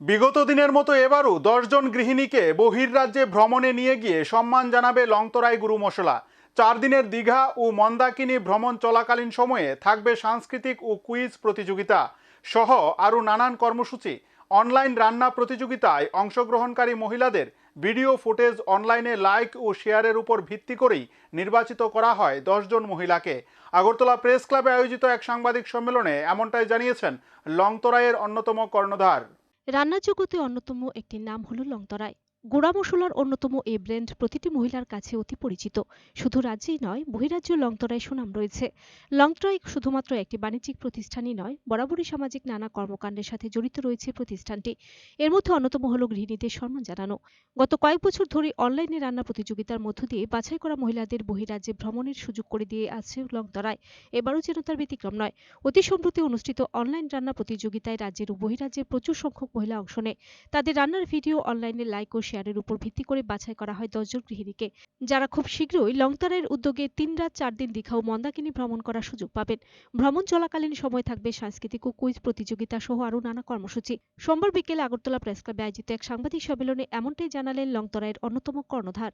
বিগত দিনের মতো এবারও দশজন গৃহিণীকে বহির্রাজ্যে ভ্রমণে নিয়ে গিয়ে সম্মান জানাবে লংতরাই গুরু মশলা। চার দিনের দীঘা ও মন্দাকিনী ভ্রমণ চলাকালীন সময়ে থাকবে সাংস্কৃতিক ও কুইজ প্রতিযোগিতা। সহ আরও নানান কর্মসূচি, অনলাইন রান্না প্রতিযোগিতায় অংশগ্রহণকারী মহিলাদের ভিডিও ফুটেজ অনলাইনে লাইক ও শেয়ারের উপর ভিত্তি করেই নির্বাচিত করা হয় দশজন মহিলাকে। আগরতলা প্রেস ক্লাবে আয়োজিত এক সাংবাদিক সম্মেলনে এমনটাই জানিয়েছেন লংতরাইয়ের অন্যতম কর্ণধার। রান্নার জগতে অন্যতম একটি নাম হলো লংতরাই। গোড়া মশলার অন্যতম এই ব্র্যান্ড প্রতিটি মহিলার কাছে অতি পরিচিত। শুধু রাজ্যেই নয়, বহিরাজ্য লংতরাই সুনাম রয়েছে। লংতরাই শুধুমাত্র একটি বাণিজ্যিক প্রতিষ্ঠানই নয়, বরাবরই সামাজিক নানা কর্মকাণ্ডের সাথে জড়িত রয়েছে প্রতিষ্ঠানটি। এর মধ্যে অন্যতম হলো গৃহিণীদের সম্মান জানানো। গত কয়েক বছর ধরে অনলাইনে রান্না প্রতিযোগিতার মধ্য দিয়ে বাছাই করা মহিলাদের বহিরাজ্যে ভ্রমণের সুযোগ করে দিয়ে আছে লংতরাই এবারও যেন তার ব্যতিক্রম নয়। অতি সম্প্রতি অনুষ্ঠিত অনলাইন রান্না প্রতিযোগিতায় রাজ্যের ও বহিরাজ্যের প্রচুর সংখ্যক মহিলা অংশ নেয়। তাদের রান্নার ভিডিও অনলাইনে লাইক ও শেয়ারের উপর ভিত্তি করে বাছাই করা হয় দশজন গৃহিণীকে। যারা খুব শীঘ্রই লংতারের উদ্যোগে তিন রাত চার দিন দীঘা ও মন্দাকিনী ভ্রমণ করার সুযোগ পাবেন। ভ্রমণ চলাকালীন সময় থাকবে সাংস্কৃতিক ও কুইজ প্রতিযোগিতা সহ আরও নানা কর্মসূচি। সোমবার বিকেলে আগরতলা প্রেস ক্লাবে আয়োজিত এক সাংবাদিক সম্মেলনে এমনটাই জানালেন লংতরাইয়ের অন্যতম কর্ণধার।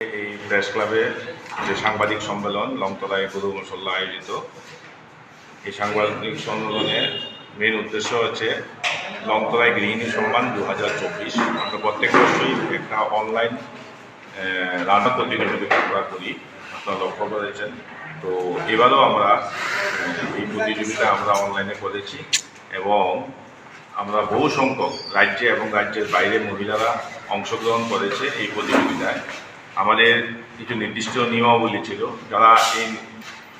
এই প্রেস ক্লাবে যে সাংবাদিক সম্মেলন লংতলায় গুরু মশল্লা আয়োজিত, এই সাংবাদিক সম্মেলনের মেন উদ্দেশ্য হচ্ছে লংতলায় গৃহিণী সম্মান দু হাজার চব্বিশ। আমরা প্রত্যেক বছরই একটা অনলাইন রান্না প্রতিযোগিতা আমরা করি। আপনারা লক্ষ্য করেছেন। তো এবারও আমরা এই প্রতিযোগিতা আমরা অনলাইনে করেছি এবং আমরা বহু সংখ্যক রাজ্যে এবং রাজ্যের বাইরে মহিলারা অংশগ্রহণ করেছে এই প্রতিযোগিতায়। আমাদের কিছু নির্দিষ্ট নিয়মাবলী ছিল। যারা এই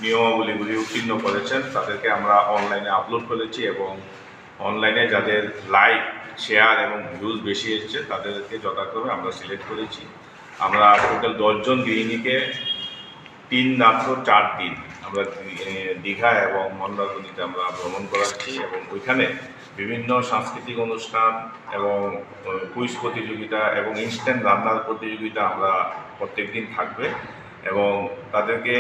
নিয়মাবলীগুলি উত্তীর্ণ করেছেন, তাদেরকে আমরা অনলাইনে আপলোড করেছি এবং অনলাইনে যাদের লাইক শেয়ার এবং ভিউজ বেশি এসেছে, তাদেরকে যথাক্রমে আমরা সিলেক্ট করেছি। আমরা টোটাল দশজন গৃহিণীকে তিন রাত্র চার দিন আমরা দীঘা এবং মন্দারমণিতে আমরা ভ্রমণ করাচ্ছি এবং ওইখানে বিভিন্ন সাংস্কৃতিক অনুষ্ঠান এবং কুইজ প্রতিযোগিতা এবং ইনস্ট্যান্ট রান্নার প্রতিযোগিতা আমরা প্রত্যেক দিন থাকবে এবং তাদেরকে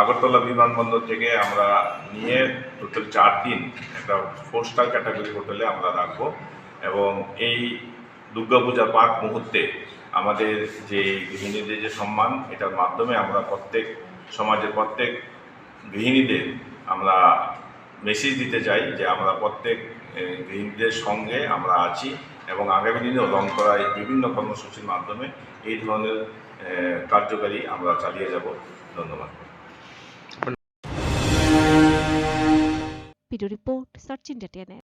আগরতলা বিমানবন্দর থেকে আমরা নিয়ে টোটাল চার দিন একটা ফোর স্টার ক্যাটাগরি হোটেলে আমরা রাখব। এবং এই দুর্গাপূজা পাক মুহূর্তে আমাদের যে গৃহিণীদের যে সম্মান, এটার মাধ্যমে আমরা প্রত্যেক সমাজের প্রত্যেক গৃহিণীদের আমরা মেসেজ দিতে চাই যে আমরা প্রত্যেক গৃহিণীদের সঙ্গে আমরা আছি এবং আগামী দিনেও রং করায় বিভিন্ন কর্মসূচির মাধ্যমে এই ধরনের কার্যকারী আমরা চালিয়ে যাব। ধন্যবাদ। video report, search in data analysis.